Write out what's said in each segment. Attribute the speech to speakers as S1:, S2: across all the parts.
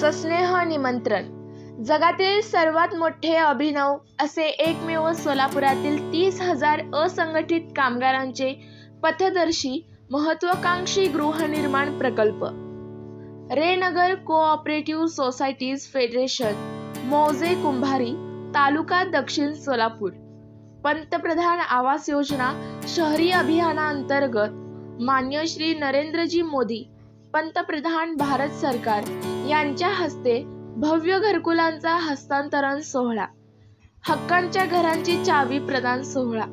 S1: सस्नेह निमंत्रण. जगातील सर्वात मोठे अभिनव असे एकमेव सोलापुरातील तीस हजार असंघटित कामगारांचे पथदर्शी महत्वाकांक्षी गृहनिर्माण प्रकल्प. रेनगर कोऑपरेटिव्ह सोसायटीज फेडरेशन मौजे कुंभारी तालुका दक्षिण सोलापूर. पंतप्रधान आवास योजना शहरी अभियानाअंतर्गत मान्य श्री नरेंद्रजी मोदी पंतप्रधान भारत सरकार यांच्या हस्ते भव्य घरकुलांचा हस्तांतरण सोहळा. हक्कांच्या घरांची चावी प्रदान सोहळा.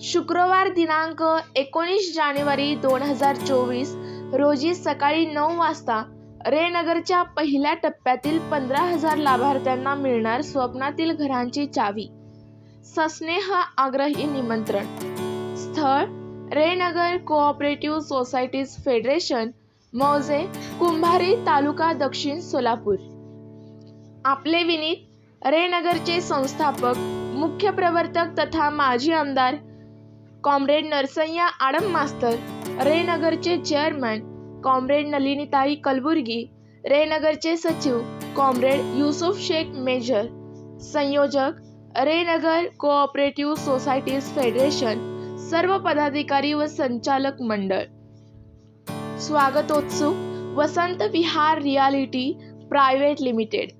S1: शुक्रवार दिनांक एकोणीस जानेवारी दोन हजार चोवीस रोजी सकाळी नऊ वाजता रेनगरच्या पहिल्या टप्प्यातील पंधरा हजार लाभार्थ्यांना मिळणार स्वप्नातील घरांची चावी. सस्नेह आग्रही निमंत्रण. स्थळ रेनगर कोऑपरेटिव्ह सोसायटीज फेडरेशन मौजे कुंभारी तालुका दक्षिण सोलापूर. आपले विनीत रेनगरचे संस्थापक मुख्य प्रवर्तक तथा माजी आमदार कॉम्रेड नरसय्या आडम मास्तर रेनगरचे चेअरमॅन कॉम्रेड नलिनीताई कलबुर्गी रेनगरचे सचिव कॉम्रेड युसुफ शेख मेजर संयोजक रेनगर कोऑपरेटिव्ह सोसायटीज फेडरेशन सर्व पदाधिकारी व संचालक मंडळ. स्वागतोत्सुक Vasant Vihar realty private limited.